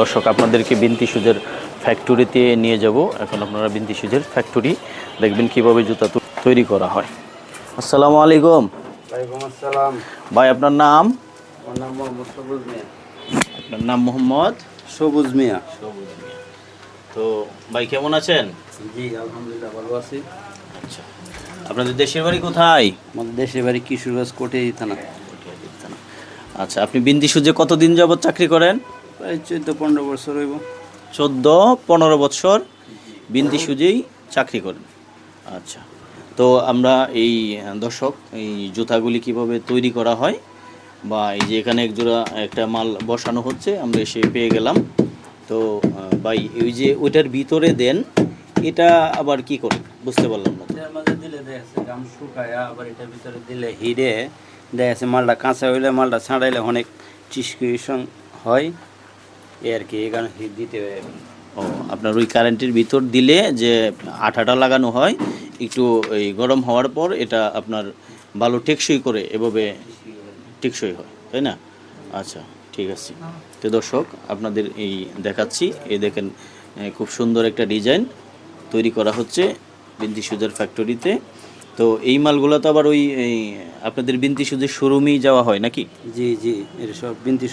দর্শক আপনাদেরকে বিনতি সুজের ফ্যাক্টরিতে নিয়ে যাব। এখন আপনারা বিনতি সুজের ফ্যাক্টরি দেখবেন কীভাবে জুতা তৈরি করা হয়। আসসালামু আলাইকুম। ওয়ালাইকুম আসসালাম। ভাই আপনার নাম? আমার নাম মোহাম্মদ সবুজ মিয়া। আপনার নাম মোহাম্মদ? সবুজ মিয়া। সবুজ মিয়া। তো ভাই কেমন আছেন? জি আলহামদুলিল্লাহ ভালো আছি। আচ্ছা। আপনাদের দেশের বাড়ি কোথায়? আমাদের দেশের বাড়ি কিশোরগঞ্জ কোটে থানা। আচ্ছা আপনি বিন্দি সুজে কতদিন যাবত চাকরি করেন? প্রায় চোদ্দ পনেরো বছর হইব। চোদ্দ পনেরো বছর বিন্দি সুজেই চাকরি করেন। আচ্ছা তো আমরা এই দর্শক এই জুতাগুলি কীভাবে তৈরি করা হয় বা এই যে এখানে এক জোড়া একটা মাল বসানো হচ্ছে আমরা এসে পেয়ে গেলাম। তো ভাই ওই যে ওইটার ভিতরে দেন এটা আবার কি করে? বুঝতে পারলাম না। মাঝে দিলে দেখছে গাম শুকায়া আবার এটার ভিতরে দিলে হিরে। দেখছে মালটা কাঁচা হইলে মালটা ছাড়াইলে অনেক চিসকিউশন হয়। এই আর কি এই কারণে হিট দিতে হয় ও আপনার ওই কারেন্টের ভিতর দিলে যে আঠাটা লাগানো হয় একটু এই গরম হওয়ার পর এটা আপনার ভালো টেকসই করে এভাবে টেকসই হয় তাই না? আচ্ছা ঠিক আছে। তো দর্শক আপনাদের এই দেখাচ্ছি এই দেখেন খুব সুন্দর একটা ডিজাইন তৈরি করা হচ্ছে বিন্তি সুজের ফ্যাক্টরিতে তো এই মালগুলো তো আবার ওই আপনাদের বিন্তি সুজের শোরুমেই যাওয়া হয় নাকি? জি জি এটা সব বিনতি